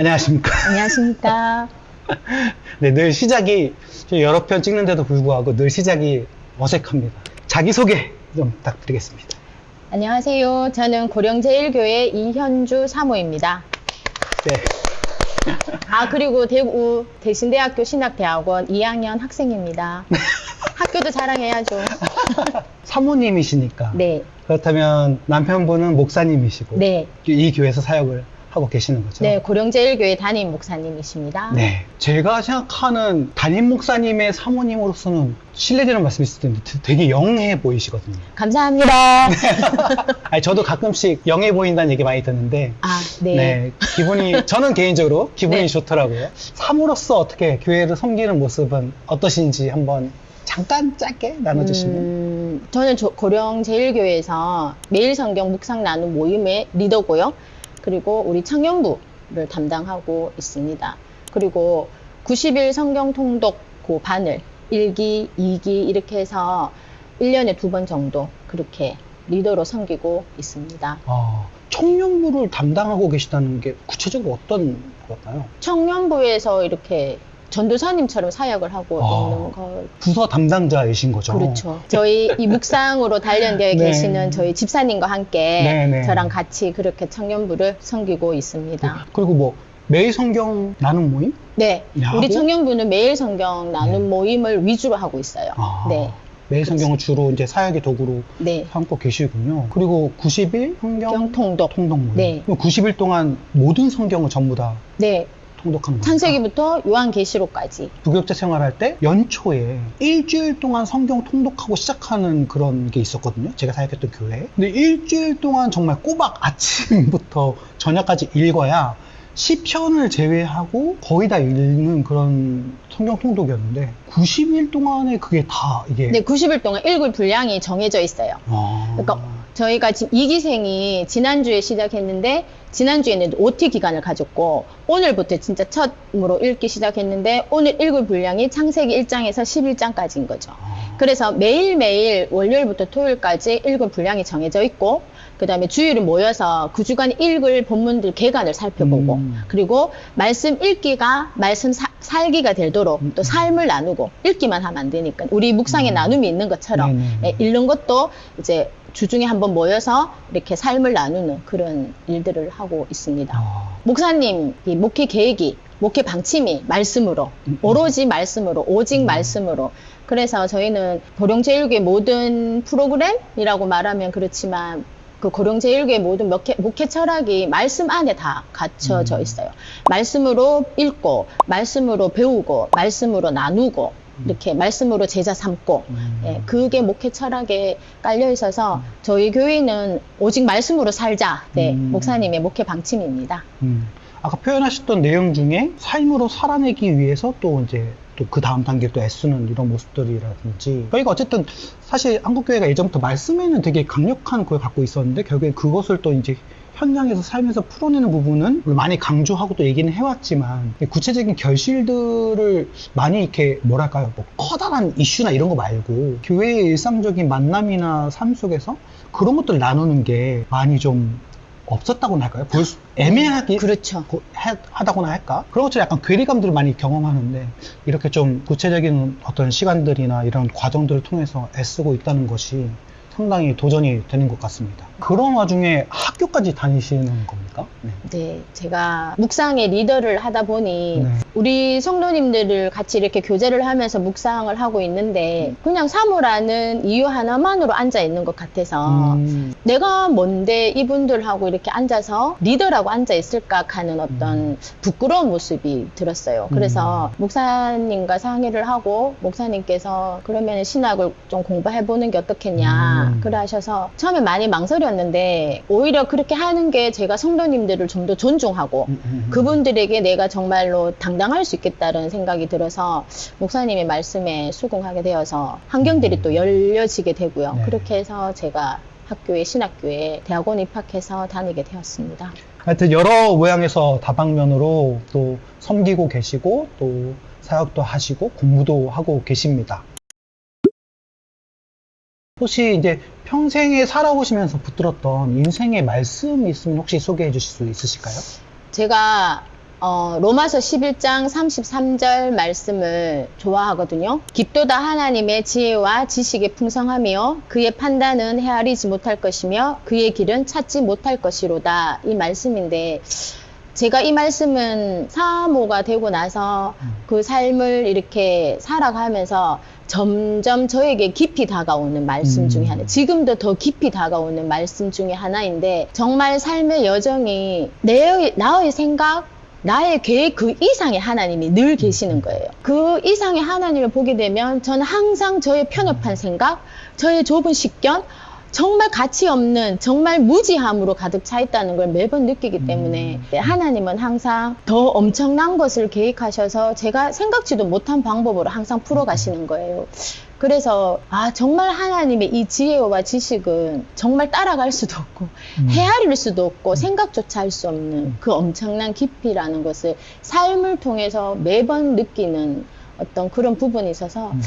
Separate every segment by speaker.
Speaker 1: 안녕하십니까.
Speaker 2: 안녕하십니까.
Speaker 1: 네, 늘 시작이 저 여러 편 찍는데도 불구하고 늘 시작이 어색합니다. 자기소개 좀 부탁드리겠습니다.
Speaker 2: 안녕하세요. 저는 고령제일교회 이현주 사모입니다.
Speaker 1: 네.
Speaker 2: 아, 그리고 대구 대신대학교 신학대학원 2학년 학생입니다. 학교도 자랑해야죠.
Speaker 1: 사모님이시니까.
Speaker 2: 네.
Speaker 1: 그렇다면 남편분은 목사님이시고.
Speaker 2: 네.
Speaker 1: 이 교회에서 사역을 하고 계시는 거죠.
Speaker 2: 네, 고령제일교회 담임 목사님이십니다.
Speaker 1: 네. 제가 생각하는 담임 목사님의 사모님으로서는 실례되는 말씀이 있을 텐데 되게 영해 보이시거든요.
Speaker 2: 감사합니다.
Speaker 1: 아니, 저도 가끔씩 영해 보인다는 얘기 많이 듣는데
Speaker 2: 아, 네.
Speaker 1: 네, 기분이 저는 개인적으로 기분이
Speaker 2: 네.
Speaker 1: 좋더라고요. 사모로서 어떻게 교회를 섬기는 모습은 어떠신지 한번 잠깐 짧게 나눠주시면.
Speaker 2: 음, 저는 조- 고령 제일교회에서 매일 성경 묵상 나눔 모임의 리더고요. 그리고 우리 청년부를 담당하고 있습니다. 그리고 90일 성경 통독 고 반을 1기, 2기 이렇게 해서 1년에 두 번 정도 그렇게 리더로 섬기고 있습니다.
Speaker 1: 아, 청년부를 담당하고 계시다는 게 구체적으로 어떤 걸까요?
Speaker 2: 청년부에서 이렇게 전도사님처럼 사역을 하고
Speaker 1: 아.
Speaker 2: 있는 걸
Speaker 1: 부서 담당자이신 거죠.
Speaker 2: 그렇죠. 저희 이 묵상으로 단련되어
Speaker 1: 네.
Speaker 2: 계시는 저희 집사님과 함께
Speaker 1: 네, 네.
Speaker 2: 저랑 같이 그렇게 청년부를 섬기고 있습니다.
Speaker 1: 그리고 뭐 매일 성경 나눔 모임?
Speaker 2: 네.
Speaker 1: 야,
Speaker 2: 우리
Speaker 1: 뭐?
Speaker 2: 청년부는 매일 성경 나눔
Speaker 1: 네.
Speaker 2: 모임을 위주로 하고 있어요.
Speaker 1: 아,
Speaker 2: 네.
Speaker 1: 매일 성경을 주로 이제 사역의 도구로
Speaker 2: 네.
Speaker 1: 삼고 계시군요. 그리고 90일 성경
Speaker 2: 통독.
Speaker 1: 통독 모임.
Speaker 2: 네.
Speaker 1: 그럼 90일 동안 모든 성경을 전부 다
Speaker 2: 네.
Speaker 1: 겁니까?
Speaker 2: 창세기부터 요한계시록까지.
Speaker 1: 부교육자 생활할 때 연초에 일주일 동안 성경 통독하고 시작하는 그런 게 있었거든요. 제가 사역했던 교회. 근데 일주일 동안 정말 꼬박 아침부터 저녁까지 읽어야 시편을 제외하고 거의 다 읽는 그런 성경 통독이었는데 90일 동안에 그게 다 이게
Speaker 2: 네, 90일 동안 읽을 분량이 정해져 있어요.
Speaker 1: 아.
Speaker 2: 그러니까 저희가 지금 2기생이 지난주에 시작했는데 지난주에는 OT 기간을 가졌고 오늘부터 진짜 첫으로 읽기 시작했는데 오늘 읽을 분량이 창세기 1장에서 11장까지인 거죠.
Speaker 1: 아.
Speaker 2: 그래서 매일매일 월요일부터 토요일까지 읽을 분량이 정해져 있고 그 다음에 주일은 모여서 그 주간 읽을 본문들 개간을 살펴보고
Speaker 1: 음.
Speaker 2: 그리고 말씀 읽기가 말씀 사- 살기가 되도록
Speaker 1: 음,
Speaker 2: 또
Speaker 1: 음.
Speaker 2: 삶을 나누고 읽기만 하면 안 되니까 우리 묵상에
Speaker 1: 음.
Speaker 2: 나눔이 있는 것처럼. 예, 읽는 것도 이제 주중에 한번 모여서 이렇게 삶을 나누는 그런 일들을 하고 있습니다.
Speaker 1: 아.
Speaker 2: 목사님 이 목회 계획이 목회 방침이 말씀으로
Speaker 1: 음, 음.
Speaker 2: 오로지 말씀으로 오직
Speaker 1: 음.
Speaker 2: 말씀으로 그래서 저희는 고령제일교의 모든 프로그램이라고 말하면 그렇지만 그 고령제일교의 모든 목회, 목회 철학이 말씀 안에 다 갖춰져
Speaker 1: 음.
Speaker 2: 있어요. 말씀으로 읽고 말씀으로 배우고 말씀으로 나누고 이렇게 말씀으로 제자 삼고
Speaker 1: 음.
Speaker 2: 예, 그게 목회 철학에 깔려 있어서 저희 교회는 오직 말씀으로 살자. 네,
Speaker 1: 음.
Speaker 2: 목사님의 목회 방침입니다.
Speaker 1: 음. 아까 표현하셨던 내용 중에 삶으로 살아내기 위해서 또 이제 또 그 다음 단계 또 애쓰는 이런 모습들이라든지 저희가 어쨌든 사실 한국교회가 예전부터 말씀에는 되게 강력한 그걸 갖고 있었는데 결국에 그것을 또 이제 현장에서 살면서 풀어내는 부분은 많이 강조하고 또 얘기는 해왔지만 구체적인 결실들을 많이 이렇게 뭐랄까요 뭐 커다란 이슈나 이런 거 말고 교회의 일상적인 만남이나 삶 속에서 그런 것들을 나누는 게 많이 좀 없었다고나 할까요? 볼 수- 애매하게
Speaker 2: 그렇죠.
Speaker 1: 하다고나 할까? 그런 것처럼 약간 괴리감들을 많이 경험하는데 이렇게 좀 구체적인 어떤 시간들이나 이런 과정들을 통해서 애쓰고 있다는 것이 상당히 도전이 되는 것 같습니다. 그런 와중에 학교까지 다니시는 겁니까? 네.
Speaker 2: 네, 제가 묵상의 리더를 하다 보니
Speaker 1: 네.
Speaker 2: 우리 성도님들을 같이 이렇게 교제를 하면서 묵상을 하고 있는데 그냥 사모라는 이유 하나만으로 앉아 있는 것 같아서
Speaker 1: 음,
Speaker 2: 내가 뭔데 이분들하고 이렇게 앉아서 리더라고 앉아 있을까 하는 어떤
Speaker 1: 음.
Speaker 2: 부끄러운 모습이 들었어요. 그래서 목사님과 상의를 하고 목사님께서 그러면 신학을 좀 공부해 보는 게 어떻겠냐
Speaker 1: 음.
Speaker 2: 그래 하셔서 처음에 많이 망설였는데 오히려 그렇게 하는 게 제가 성도님들을 좀 더 존중하고
Speaker 1: 음, 음, 음.
Speaker 2: 그분들에게 내가 정말로 당 당할 수 있겠다는 생각이 들어서 목사님의 말씀에 수긍하게 되어서 환경들이 또 열려지게 되고요.
Speaker 1: 네.
Speaker 2: 그렇게 해서 제가 학교에 신학교에 대학원 입학해서 다니게 되었습니다.
Speaker 1: 하여튼 여러 모양에서 다방면으로 또 섬기고 계시고 또 사역도 하시고 공부도 하고 계십니다. 혹시 이제 평생에 살아오시면서 붙들었던 인생의 말씀이 있으면 혹시 소개해 주실 수 있으실까요?
Speaker 2: 제가 어, 로마서 11장 33절 말씀을 좋아하거든요. 깊도다 하나님의 지혜와 지식의 풍성하며 그의 판단은 헤아리지 못할 것이며 그의 길은 찾지 못할 것이로다. 이 말씀인데 제가 이 말씀은 사모가 되고 나서 그 삶을 이렇게 살아가면서 점점 저에게 깊이 다가오는 말씀
Speaker 1: 음.
Speaker 2: 중에 하나. 지금도 더 깊이 다가오는 말씀 중에 하나인데 정말 삶의 여정이 내 나의 생각 나의 계획 그 이상의 하나님이 늘 계시는 거예요. 그 이상의 하나님을 보게 되면 저는 항상 저의 편협한 생각, 저의 좁은 식견, 정말 가치 없는 정말 무지함으로 가득 차 있다는 걸 매번 느끼기 때문에
Speaker 1: 음.
Speaker 2: 하나님은 항상 더 엄청난 것을 계획하셔서 제가 생각지도 못한 방법으로 항상 풀어가시는 거예요. 그래서 아 정말 하나님의 이 지혜와 지식은 정말 따라갈 수도 없고
Speaker 1: 음.
Speaker 2: 헤아릴 수도 없고 생각조차 할 수 없는 그 엄청난 깊이라는 것을 삶을 통해서 매번 느끼는 어떤 그런 부분이 있어서
Speaker 1: 음.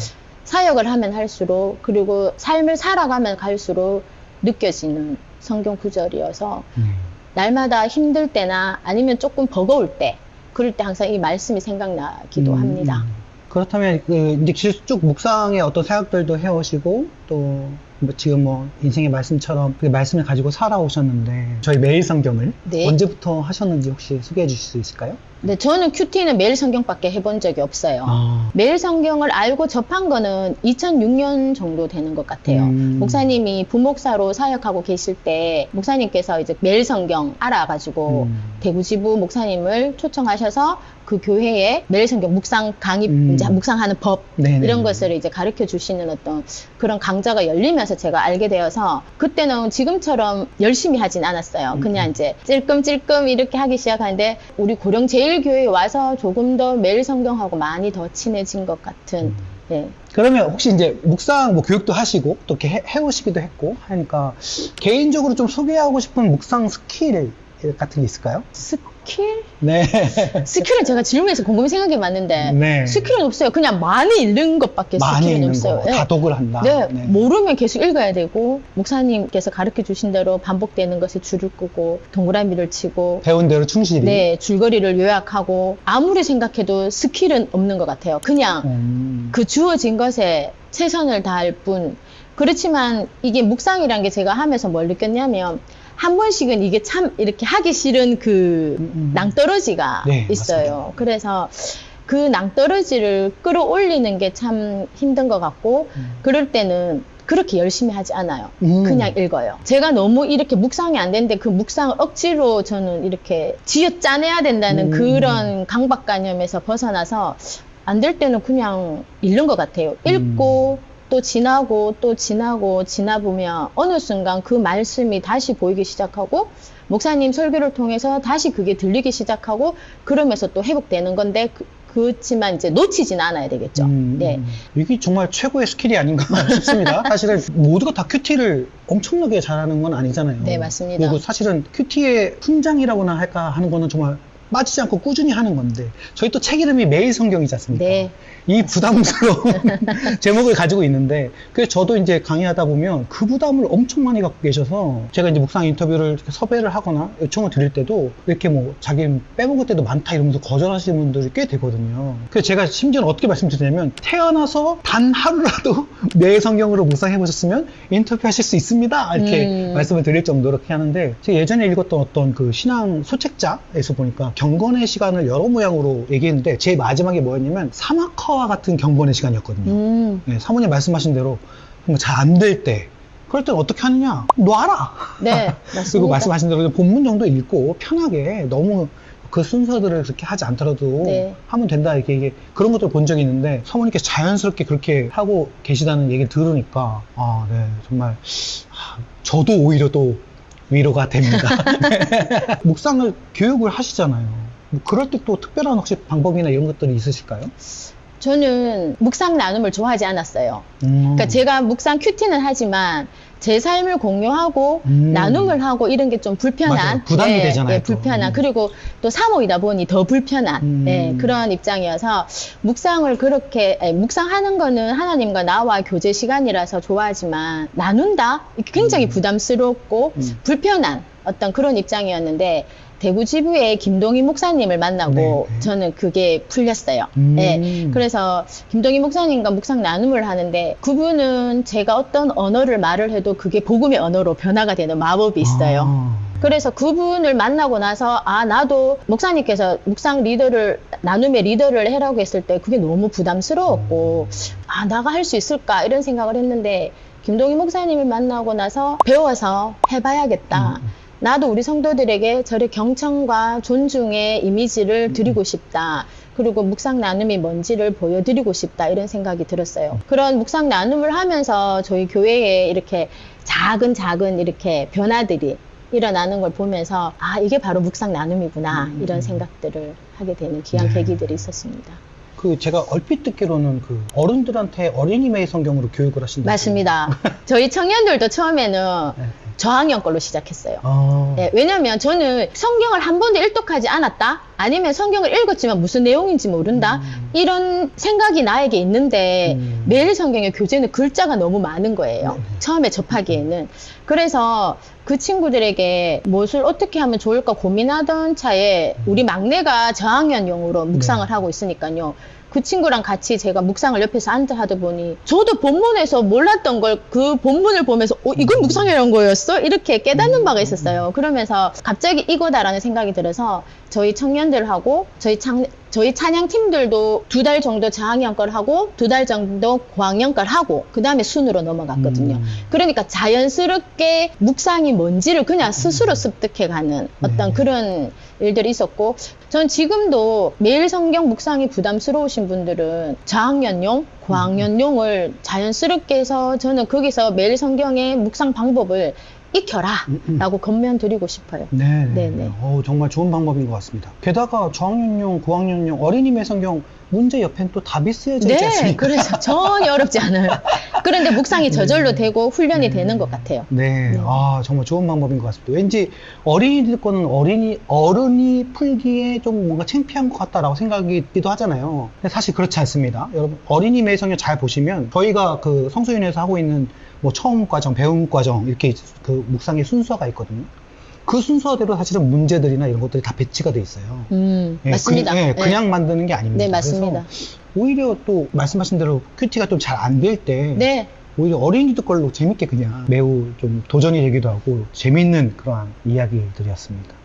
Speaker 2: 사역을 하면 할수록 그리고 삶을 살아가면 갈수록 느껴지는 성경 구절이어서
Speaker 1: 음.
Speaker 2: 날마다 힘들 때나 아니면 조금 버거울 때 그럴 때 항상 이 말씀이 생각나기도
Speaker 1: 음,
Speaker 2: 합니다.
Speaker 1: 음. 그렇다면 그 이제 쭉 묵상의 어떤 사역들도 해오시고 또 뭐 지금 뭐 인생의 말씀처럼 그 말씀을 가지고 살아오셨는데 저희 매일 성경을
Speaker 2: 네.
Speaker 1: 언제부터 하셨는지 혹시 소개해 주실 수 있을까요?
Speaker 2: 근데 저는 큐티는 매일 성경밖에 해본 적이 없어요.
Speaker 1: 아,
Speaker 2: 매일 성경을 알고 접한 거는 2006년 정도 되는 것 같아요.
Speaker 1: 음.
Speaker 2: 목사님이 부목사로 사역하고 계실 때 목사님께서 이제 매일 성경 알아가지고
Speaker 1: 음.
Speaker 2: 대구지부 목사님을 초청하셔서 그 교회에 매일 성경 묵상 강의
Speaker 1: 음.
Speaker 2: 이제 묵상하는 법
Speaker 1: 네네.
Speaker 2: 이런 것을 이제 가르쳐 주시는 어떤 그런 강좌가 열리면서 제가 알게 되어서 그때는 지금처럼 열심히 하진 않았어요.
Speaker 1: 음.
Speaker 2: 그냥 이제 찔끔찔끔 이렇게 하기 시작하는데 우리 고령 제일교회에 와서 조금 더 매일 성경하고 많이 더 친해진 것 같은
Speaker 1: 음.
Speaker 2: 예.
Speaker 1: 그러면 혹시 이제 묵상 뭐 교육도 하시고 또 이렇게 해, 해오시기도 했고 하니까 개인적으로 좀 소개하고 싶은 묵상 스킬 같은 게 있을까요?
Speaker 2: 스킬?
Speaker 1: 네.
Speaker 2: 스킬은 제가 질문해서 곰곰이 생각해 봤는데
Speaker 1: 네.
Speaker 2: 스킬은 없어요. 그냥 많이 읽는 것밖에
Speaker 1: 많이
Speaker 2: 스킬은
Speaker 1: 있는
Speaker 2: 없어요.
Speaker 1: 거,
Speaker 2: 예.
Speaker 1: 다독을 한다.
Speaker 2: 네, 모르면 계속 읽어야 되고 목사님께서 가르쳐 주신 대로 반복되는 것에 줄을 끄고 동그라미를 치고
Speaker 1: 배운 대로 충실히.
Speaker 2: 네 줄거리를 요약하고 아무리 생각해도 스킬은 없는 것 같아요. 그냥
Speaker 1: 음.
Speaker 2: 그 주어진 것에 최선을 다할 뿐. 그렇지만 이게 묵상이란 게 제가 하면서 뭘 느꼈냐면 한 번씩은 이게 참 이렇게 하기 싫은 그
Speaker 1: 음, 음.
Speaker 2: 낭떠러지가
Speaker 1: 네,
Speaker 2: 있어요.
Speaker 1: 맞습니다.
Speaker 2: 그래서 그 낭떠러지를 끌어올리는 게 참 힘든 것 같고
Speaker 1: 음.
Speaker 2: 그럴 때는 그렇게 열심히 하지 않아요.
Speaker 1: 음.
Speaker 2: 그냥 읽어요. 제가 너무 이렇게 묵상이 안 되는데 그 묵상을 억지로 저는 이렇게 쥐어 짜내야 된다는
Speaker 1: 음.
Speaker 2: 그런 강박관념에서 벗어나서 안 될 때는 그냥 읽는 것 같아요. 읽고
Speaker 1: 음.
Speaker 2: 또 지나고 또 지나고 지나 보면 어느 순간 그 말씀이 다시 보이기 시작하고 목사님 설교를 통해서 다시 그게 들리기 시작하고 그러면서 또 회복되는 건데 그, 그렇지만 이제 놓치진 않아야 되겠죠.
Speaker 1: 음,
Speaker 2: 네.
Speaker 1: 이게 정말 최고의 스킬이 아닌가 싶습니다. 사실은 모두가 다 큐티를 엄청나게 잘하는 건 아니잖아요.
Speaker 2: 네, 맞습니다.
Speaker 1: 그리고 사실은 큐티의 훈장이라고나 할까 하는 거는 정말 빠지지 않고 꾸준히 하는 건데 저희 또 책 이름이 매일 성경이지 않습니까?
Speaker 2: 네.
Speaker 1: 이 부담스러운 제목을 가지고 있는데 그래서 저도 이제 강의하다 보면 그 부담을 엄청 많이 갖고 계셔서 제가 이제 묵상 인터뷰를 이렇게 섭외를 하거나 요청을 드릴 때도 이렇게 뭐 자기 빼먹을 때도 많다 이러면서 거절하시는 분들이 꽤 되거든요. 그래서 제가 심지어는 어떻게 말씀드리냐면 태어나서 단 하루라도 내 성경으로 묵상해 보셨으면 인터뷰하실 수 있습니다. 이렇게
Speaker 2: 음.
Speaker 1: 말씀을 드릴 정도로 그렇게 하는데 제가 예전에 읽었던 어떤 그 신앙 소책자에서 보니까 경건의 시간을 여러 모양으로 얘기했는데 제일 마지막에 뭐였냐면 사막화 와 같은 경건의 시간이었거든요.
Speaker 2: 음.
Speaker 1: 네, 사모님 말씀하신 대로 잘 안 될 때 그럴 땐 어떻게 하느냐 놔라
Speaker 2: 네.
Speaker 1: 그리고 말씀하신 대로 본문 정도 읽고 편하게 너무 그 순서들을 그렇게 하지 않더라도
Speaker 2: 네.
Speaker 1: 하면 된다 이렇게 이게 그런 것들 본 적이 있는데 사모님께서 자연스럽게 그렇게 하고 계시다는 얘기를 들으니까 아 네 정말 아, 저도 오히려 또 위로가 됩니다 묵상을 교육을 하시잖아요 뭐 그럴 때 또 특별한 혹시 방법이나 이런 것들이 있으실까요?
Speaker 2: 저는 묵상 나눔을 좋아하지 않았어요.
Speaker 1: 음.
Speaker 2: 그러니까 제가 묵상 큐티는 하지만 제 삶을 공유하고
Speaker 1: 음.
Speaker 2: 나눔을 하고 이런 게 좀 불편한
Speaker 1: 맞아요. 부담이 되잖아요, 또.
Speaker 2: 불편한
Speaker 1: 음.
Speaker 2: 그리고 또 사모이다 보니 더 불편한
Speaker 1: 음.
Speaker 2: 네, 그런 입장이어서 묵상을 그렇게 아니, 묵상하는 거는 하나님과 나와 교제 시간이라서 좋아하지만 나눈다 굉장히
Speaker 1: 음.
Speaker 2: 부담스럽고
Speaker 1: 음.
Speaker 2: 불편한 어떤 그런 입장이었는데 대구 지부의 김동희 목사님을 만나고
Speaker 1: 네, 네.
Speaker 2: 저는 그게 풀렸어요.
Speaker 1: 음.
Speaker 2: 네, 그래서 김동희 목사님과 묵상 나눔을 하는데 그분은 제가 어떤 언어를 말을 해도 그게 복음의 언어로 변화가 되는 마법이 있어요.
Speaker 1: 아.
Speaker 2: 그래서 그분을 만나고 나서 아 나도 목사님께서 묵상 리더를 나눔의 리더를 해라고 했을 때 그게 너무 부담스러웠고 아 나가 할 수 있을까 이런 생각을 했는데 김동희 목사님을 만나고 나서 배워서 해봐야겠다.
Speaker 1: 음.
Speaker 2: 나도 우리 성도들에게 저의 경청과 존중의 이미지를 드리고 싶다. 그리고 묵상 나눔이 뭔지를 보여드리고 싶다. 이런 생각이 들었어요. 그런 묵상 나눔을 하면서 저희 교회에 이렇게 작은 작은 이렇게 변화들이 일어나는 걸 보면서 아, 이게 바로 묵상 나눔이구나.
Speaker 1: 음.
Speaker 2: 이런 생각들을 하게 되는 귀한
Speaker 1: 네.
Speaker 2: 계기들이 있었습니다.
Speaker 1: 그 제가 얼핏 듣기로는 그 어른들한테 어린이 매의 성경으로 교육을 하신다고.
Speaker 2: 맞습니다. 저희 청년들도 처음에는
Speaker 1: 네.
Speaker 2: 저학년 걸로 시작했어요.
Speaker 1: 아.
Speaker 2: 네, 왜냐면 저는 성경을 한 번도 일독하지 않았다? 아니면 성경을 읽었지만 무슨 내용인지 모른다?
Speaker 1: 음.
Speaker 2: 이런 생각이 나에게 있는데
Speaker 1: 음.
Speaker 2: 매일 성경의 교재는 글자가 너무 많은 거예요.
Speaker 1: 네네.
Speaker 2: 처음에 접하기에는. 그래서 그 친구들에게 무엇을 어떻게 하면 좋을까 고민하던 차에 우리 막내가 저학년용으로 묵상을
Speaker 1: 네.
Speaker 2: 하고 있으니까요. 그 친구랑 같이 제가 묵상을 옆에서 앉아 하다 보니 저도 본문에서 몰랐던 걸 그 본문을 보면서 어, 이건 묵상이라는 거였어? 이렇게 깨닫는 바가 있었어요. 그러면서 갑자기 이거다라는 생각이 들어서 저희 청년들하고 저희 창, 저희 찬양 팀들도 두 달 정도 저학년 걸 하고 두 달 정도 고학년 걸 하고 그 다음에 순으로 넘어갔거든요.
Speaker 1: 음.
Speaker 2: 그러니까 자연스럽게 묵상이 뭔지를 그냥 스스로 습득해가는 어떤
Speaker 1: 네.
Speaker 2: 그런 일들이 있었고, 전 지금도 매일 성경 묵상이 부담스러우신 분들은 저학년용, 고학년용을 자연스럽게 해서 저는 거기서 매일 성경의 묵상 방법을 익혀라
Speaker 1: 음, 음.
Speaker 2: 라고 건면드리고 싶어요.
Speaker 1: 네,
Speaker 2: 네.
Speaker 1: 어, 정말 좋은 방법인 것 같습니다. 게다가 저학년용, 고학년용, 어린이 매 성경 문제 옆엔 또 답이 쓰여져 있지
Speaker 2: 네,
Speaker 1: 않습니까?
Speaker 2: 그래서 전혀 어렵지 않아요. 그런데 묵상이 저절로
Speaker 1: 네.
Speaker 2: 되고 훈련이
Speaker 1: 네.
Speaker 2: 되는 것 같아요.
Speaker 1: 네,
Speaker 2: 네.
Speaker 1: 아 정말 좋은 방법인 것 같습니다. 왠지 어린이들 거는 어린이 어른이 풀기에 좀 뭔가 창피한 것 같다라고 생각이기도 하잖아요. 근데 사실 그렇지 않습니다. 여러분 어린이 매성에 잘 보시면 저희가 그 성수윤에서 하고 있는 뭐 처음 과정, 배움 과정 이렇게 그 묵상의 순서가 있거든요. 그 순서대로 사실은 문제들이나 이런 것들이 다 배치가 돼 있어요.
Speaker 2: 음,
Speaker 1: 예,
Speaker 2: 맞습니다.
Speaker 1: 그,
Speaker 2: 네.
Speaker 1: 냥 만드는 게 아닙니다.
Speaker 2: 네, 맞습니다.
Speaker 1: 그래서 오히려 또 말씀하신 대로 큐티가 좀 잘 안 될 때
Speaker 2: 네,
Speaker 1: 오히려 어린이들 걸로 재밌게 그냥 매우 좀 도전이 되기도 하고 재밌는 그러한 이야기들이었습니다.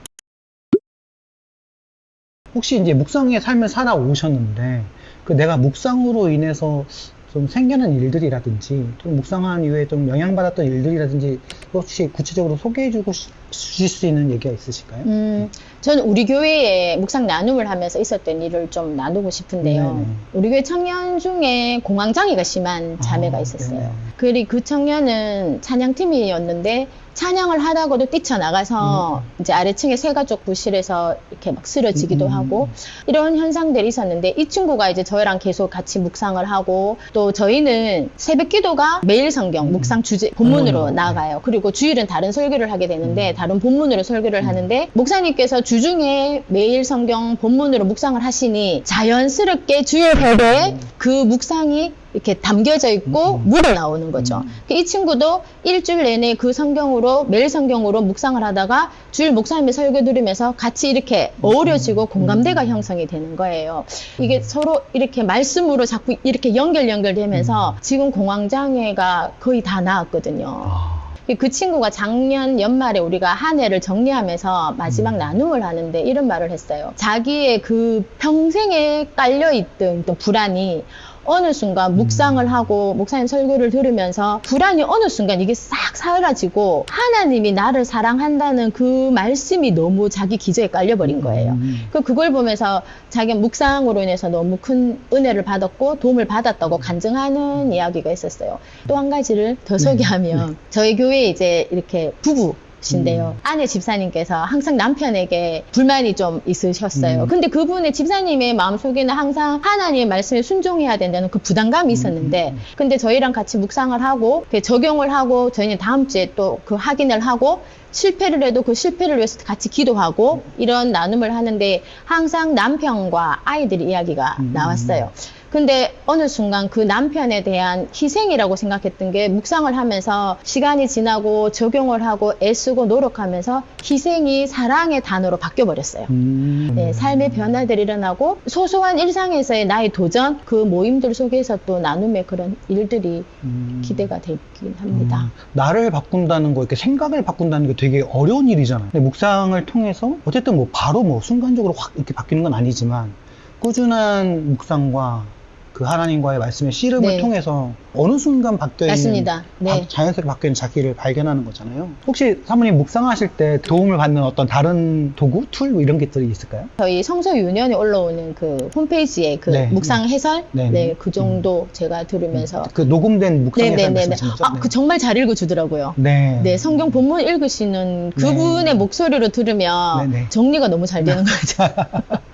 Speaker 1: 혹시 이제 묵상의 삶을 살아오셨는데 그 내가 묵상으로 인해서 좀 생겨난 일들이라든지 또 묵상한 이후에 좀 영향받았던 일들이라든지 혹시 구체적으로 소개해주고 시- 주실 수 있는 얘기가 있으실까요?
Speaker 2: 음, 저는 우리 교회에 묵상 나눔을 하면서 있었던 일을 좀 나누고 싶은데요.
Speaker 1: 네네.
Speaker 2: 우리 교회 청년 중에 공황장애가 심한 자매가
Speaker 1: 아,
Speaker 2: 있었어요.
Speaker 1: 네네.
Speaker 2: 그리고 그 청년은 찬양팀이었는데 찬양을 하다가도 뛰쳐나가서 이제 아래층의 세가족 부실에서 이렇게 막 쓰러지기도
Speaker 1: 음, 음,
Speaker 2: 하고 이런 현상들이 있었는데 이 친구가 이제 저희랑 계속 같이 묵상을 하고 또 저희는 새벽 기도가 매일 성경
Speaker 1: 음.
Speaker 2: 묵상 주제 본문으로
Speaker 1: 본문으로,
Speaker 2: 나가요. 그리고 주일은 다른 설교를 하게 되는데
Speaker 1: 음.
Speaker 2: 다른 본문으로 설교를
Speaker 1: 음.
Speaker 2: 하는데 목사님께서 주중에 매일 성경 본문으로 묵상을 하시니 자연스럽게 주일 회배에 그 묵상이 이렇게 담겨져 있고
Speaker 1: 음.
Speaker 2: 물어 나오는 거죠.
Speaker 1: 음.
Speaker 2: 이 친구도 일주일 내내 그 성경으로 매일 성경으로 묵상을 하다가 주일 목사님의 설교 들으면서 같이 이렇게 어우러지고 공감대가
Speaker 1: 음.
Speaker 2: 형성이 되는 거예요. 이게 서로 이렇게 말씀으로 자꾸 이렇게 연결 연결되면서 지금 공황장애가 거의 다 나았거든요.
Speaker 1: 아,
Speaker 2: 그 친구가 작년 연말에 우리가 한 해를 정리하면서 마지막
Speaker 1: 음.
Speaker 2: 나눔을 하는데 이런 말을 했어요. 자기의 그 평생에 깔려있던 어떤 불안이 어느 순간 묵상을
Speaker 1: 음.
Speaker 2: 하고 목사님 설교를 들으면서 불안이 어느 순간 이게 싹 사라지고 하나님이 나를 사랑한다는 그 말씀이 너무 자기 기저에 깔려버린 거예요.
Speaker 1: 음.
Speaker 2: 그 그걸 보면서 자기가 묵상으로 인해서 너무 큰 은혜를 받았고 도움을 받았다고 간증하는 이야기가 있었어요. 또 한 가지를 더
Speaker 1: 네,
Speaker 2: 소개하면 저희 교회에 이제 이렇게 부부 신데요.
Speaker 1: 음.
Speaker 2: 아내 집사님께서 항상 남편에게 불만이 좀 있으셨어요.
Speaker 1: 음.
Speaker 2: 근데 그분의 집사님의 마음속에는 항상 하나님의 말씀에 순종해야 된다는 그 부담감이 있었는데,
Speaker 1: 음.
Speaker 2: 근데 저희랑 같이 묵상을 하고, 그 적용을 하고, 저희는 다음 주에 또 그 확인을 하고, 실패를 해도 그 실패를 위해서 같이 기도하고, 이런 나눔을 하는데, 항상 남편과 아이들 이야기가
Speaker 1: 음.
Speaker 2: 나왔어요. 근데 어느 순간 그 남편에 대한 희생이라고 생각했던 게 묵상을 하면서 시간이 지나고 적용을 하고 애쓰고 노력하면서 희생이 사랑의 단어로 바뀌어 버렸어요.
Speaker 1: 음.
Speaker 2: 네, 삶의 변화들이 일어나고 소소한 일상에서의 나의 도전, 그 모임들 속에서 또 나눔의 그런 일들이
Speaker 1: 음.
Speaker 2: 기대가 되긴 합니다.
Speaker 1: 음, 나를 바꾼다는 거, 이렇게 생각을 바꾼다는 게 되게 어려운 일이잖아요. 근데 묵상을 통해서 어쨌든 뭐 바로 뭐 순간적으로 확 이렇게 바뀌는 건 아니지만 꾸준한 묵상과 그 하나님과의 말씀의 씨름을
Speaker 2: 네.
Speaker 1: 통해서 어느 순간 바뀌어 있는
Speaker 2: 맞습니다. 네.
Speaker 1: 자연스럽게 바뀌는 자기를 발견하는 거잖아요. 혹시 사모님 묵상하실 때 도움을 받는 어떤 다른 도구, 툴 뭐 이런 것들이 있을까요?
Speaker 2: 저희 성서 유년에 올라오는 그 홈페이지에 그
Speaker 1: 네.
Speaker 2: 묵상 해설,
Speaker 1: 네.
Speaker 2: 네, 그 정도 제가 들으면서
Speaker 1: 그 녹음된 묵상의
Speaker 2: 네네네네.
Speaker 1: 말씀이신 거죠?
Speaker 2: 아, 그 정말 잘 읽어 주더라고요.
Speaker 1: 네.
Speaker 2: 네, 성경 본문 읽으시는 그분의
Speaker 1: 네.
Speaker 2: 목소리로 들으면
Speaker 1: 네네.
Speaker 2: 정리가 너무 잘 되는 거죠.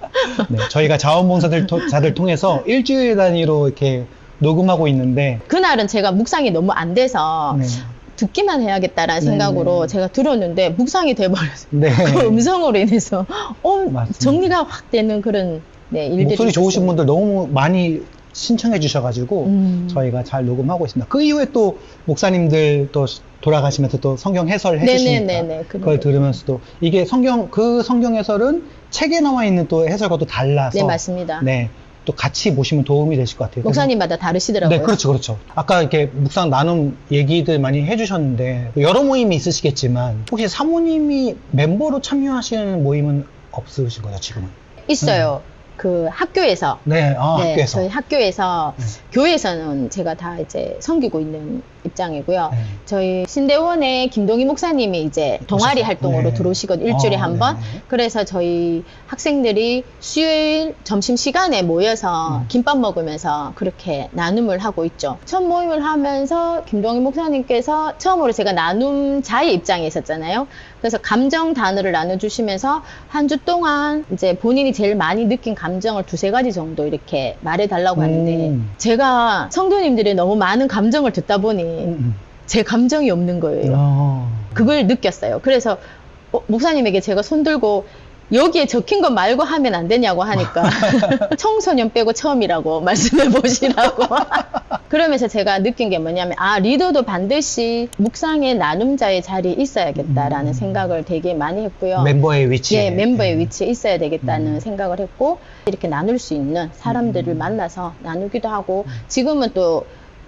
Speaker 1: 네, 저희가 자원봉사들 토- 자들 통해서 일주일 단위로 이렇게 녹음하고 있는데
Speaker 2: 그날은 제가 묵상이 너무 안 돼서
Speaker 1: 네.
Speaker 2: 듣기만 해야겠다라는
Speaker 1: 네,
Speaker 2: 생각으로
Speaker 1: 네.
Speaker 2: 제가 들었는데 묵상이 돼버렸어요.
Speaker 1: 네.
Speaker 2: 그 음성으로 인해서 어. 정리가 확 되는 그런 네, 일들이
Speaker 1: 목소리 좋으신
Speaker 2: 있었어요.
Speaker 1: 분들 너무 많이 신청해 주셔가지고
Speaker 2: 음.
Speaker 1: 저희가 잘 녹음하고 있습니다. 그 이후에 또 목사님들 또 돌아가시면서 또 성경 해설 해주시니까
Speaker 2: 네네네네.
Speaker 1: 그걸 들으면서도 이게 성경 그 성경 해설은 책에 나와 있는 또 해설과 또 달라서
Speaker 2: 네, 맞습니다.
Speaker 1: 네, 또 같이 보시면 도움이 되실 것 같아요.
Speaker 2: 목사님마다 다르시더라고요.
Speaker 1: 네, 그렇죠, 그렇죠. 아까 이렇게 묵상 나눔 얘기들 많이 해주셨는데 여러 모임이 있으시겠지만 혹시 사모님이 멤버로 참여하시는 모임은 없으신 거죠 지금은?
Speaker 2: 있어요. 그 학교에서
Speaker 1: 네, 아,
Speaker 2: 네,
Speaker 1: 학교에서.
Speaker 2: 저희 학교에서
Speaker 1: 네.
Speaker 2: 교회에서는 제가 다 이제 섬기고 있는 입장이고요.
Speaker 1: 네.
Speaker 2: 저희 신대원의 김동희 목사님이 이제 동아리
Speaker 1: 오셨어요?
Speaker 2: 활동으로
Speaker 1: 네.
Speaker 2: 들어오시거든요. 일주일에
Speaker 1: 어,
Speaker 2: 한 번.
Speaker 1: 네.
Speaker 2: 그래서 저희 학생들이 수요일 점심 시간에 모여서
Speaker 1: 음.
Speaker 2: 김밥 먹으면서 그렇게 나눔을 하고 있죠. 첫 모임을 하면서 김동희 목사님께서 처음으로 제가 나눔 자의 입장에 있었잖아요. 그래서 감정 단어를 나눠주시면서 한 주 동안 이제 본인이 제일 많이 느낀 감정을 두세 가지 정도 이렇게 말해달라고 하는데
Speaker 1: 음.
Speaker 2: 제가 성도님들의 너무 많은 감정을 듣다 보니
Speaker 1: 음,
Speaker 2: 제 감정이 없는
Speaker 1: 음.
Speaker 2: 거예요.
Speaker 1: 어.
Speaker 2: 그걸 느꼈어요. 그래서 어, 목사님에게 제가 손들고 여기에 적힌 것 말고 하면 안 되냐고 하니까 청소년 빼고 처음이라고 말씀해 보시라고 그러면서 제가 느낀 게 뭐냐면 아 리더도 반드시 묵상의 나눔자의 자리에 있어야겠다라는
Speaker 1: 음.
Speaker 2: 생각을 되게 많이 했고요.
Speaker 1: 멤버의 위치에.
Speaker 2: 예, 멤버의
Speaker 1: 네.
Speaker 2: 위치에 있어야 되겠다는
Speaker 1: 음.
Speaker 2: 생각을 했고 이렇게 나눌 수 있는 사람들을
Speaker 1: 음.
Speaker 2: 만나서 나누기도 하고 지금은 또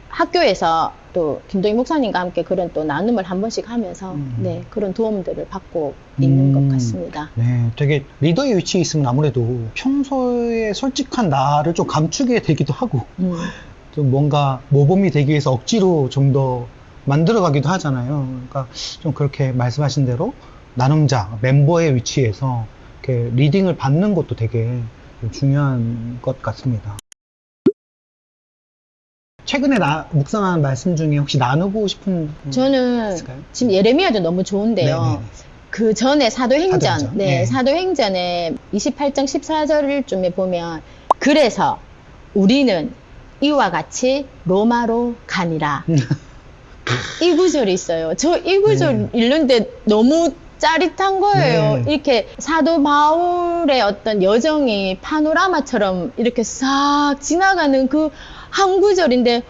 Speaker 2: 학교에서 또 김동희 목사님과 함께 그런 또 나눔을 한 번씩 하면서
Speaker 1: 음.
Speaker 2: 네 그런 도움들을 받고 있는
Speaker 1: 음.
Speaker 2: 것 같습니다.
Speaker 1: 네, 되게 리더의 위치에 있으면 아무래도 평소에 솔직한 나를 좀 감추게 되기도 하고
Speaker 2: 음.
Speaker 1: 좀 뭔가 모범이 되기 위해서 억지로 좀 더 만들어가기도 하잖아요. 그러니까 좀 그렇게 말씀하신 대로 나눔자, 멤버의 위치에서 이렇게 리딩을 받는 것도 되게 좀 중요한 것 같습니다. 최근에 나, 묵상한 말씀 중에 혹시 나누고 싶은 음,
Speaker 2: 저는
Speaker 1: 있을까요?
Speaker 2: 지금 예레미야도 너무 좋은데요.
Speaker 1: 네네네.
Speaker 2: 그 전에 사도행전,
Speaker 1: 사도행전,
Speaker 2: 네,
Speaker 1: 네.
Speaker 2: 사도행전에 28장 14절쯤에 보면 그래서 우리는 이와 같이 로마로 가니라. 이 구절이 있어요. 저 이 구절 읽는데 너무 짜릿한 거예요.
Speaker 1: 네.
Speaker 2: 이렇게 사도 바울의 어떤 여정이 파노라마처럼 이렇게 싹 지나가는 그 한 구절인데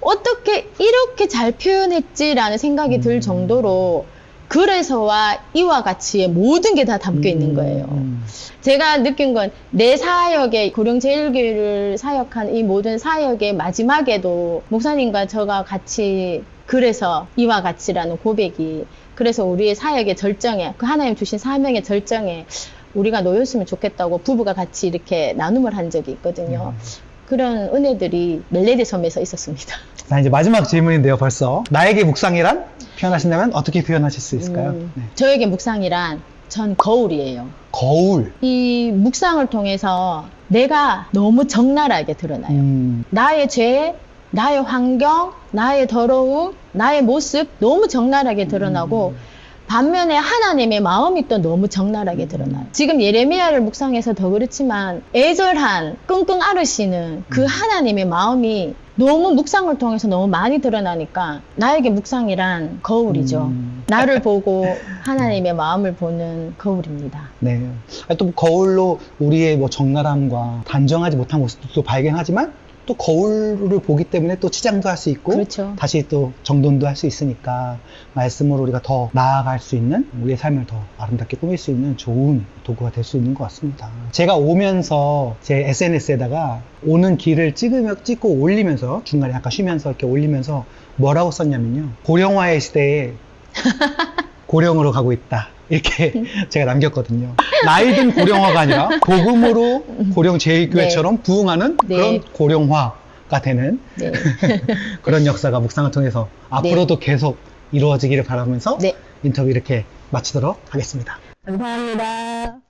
Speaker 2: 어떻게 이렇게 잘 표현했지라는 생각이 들
Speaker 1: 음.
Speaker 2: 정도로 그래서와 이와 같이의 모든 게 다 담겨 있는 거예요.
Speaker 1: 음,
Speaker 2: 제가 느낀 건 내 사역에 고령제일교회를 사역한 이 모든 사역의 마지막에도 목사님과 저가 같이 그래서 이와 같이라는 고백이 그래서 우리의 사역의 절정에 그 하나님 주신 사명의 절정에 우리가 놓였으면 좋겠다고 부부가 같이 이렇게 나눔을 한 적이 있거든요.
Speaker 1: 음.
Speaker 2: 그런 은혜들이 멜레디 섬에서 있었습니다.
Speaker 1: 자, 이제 마지막 질문인데요, 벌써. 나에게 묵상이란? 표현하신다면 어떻게 표현하실 수 있을까요?
Speaker 2: 음,
Speaker 1: 네.
Speaker 2: 저에게 묵상이란 전 거울이에요.
Speaker 1: 거울.
Speaker 2: 이 묵상을 통해서 내가 너무 적나라하게 드러나요.
Speaker 1: 음,
Speaker 2: 나의 죄, 나의 환경, 나의 더러움, 나의 모습 너무 적나라하게 드러나고 반면에 하나님의 마음이 또 너무 적나라하게 드러나요. 지금 예레미야를 묵상해서 더 그렇지만 애절한 끙끙 앓으시는 그
Speaker 1: 음.
Speaker 2: 하나님의 마음이 너무 묵상을 통해서 너무 많이 드러나니까 나에게 묵상이란 거울이죠.
Speaker 1: 음.
Speaker 2: 나를 보고 하나님의 마음을 보는 거울입니다.
Speaker 1: 네. 또 거울로 우리의 뭐 적나라함과 단정하지 못한 모습도 발견하지만 또 거울을 보기 때문에 또 치장도 할 수 있고
Speaker 2: 그렇죠.
Speaker 1: 다시 또 정돈도 할 수 있으니까 말씀으로 우리가 더 나아갈 수 있는 우리의 삶을 더 아름답게 꾸밀 수 있는 좋은 도구가 될 수 있는 것 같습니다. 제가 오면서 제 SNS에다가 오는 길을 찍으며 찍고 올리면서 중간에 약간 쉬면서 이렇게 올리면서 뭐라고 썼냐면요. 고령화의 시대에 고령으로 가고 있다. 이렇게 제가 남겼거든요. 나이든 고령화가 아니라 복음으로 고령 제일교회처럼 부흥하는
Speaker 2: 네.
Speaker 1: 그런 고령화가 되는
Speaker 2: 네.
Speaker 1: 그런 역사가 묵상을 통해서 앞으로도 계속 이루어지기를 바라면서
Speaker 2: 네.
Speaker 1: 인터뷰 이렇게 마치도록 하겠습니다.
Speaker 2: 감사합니다.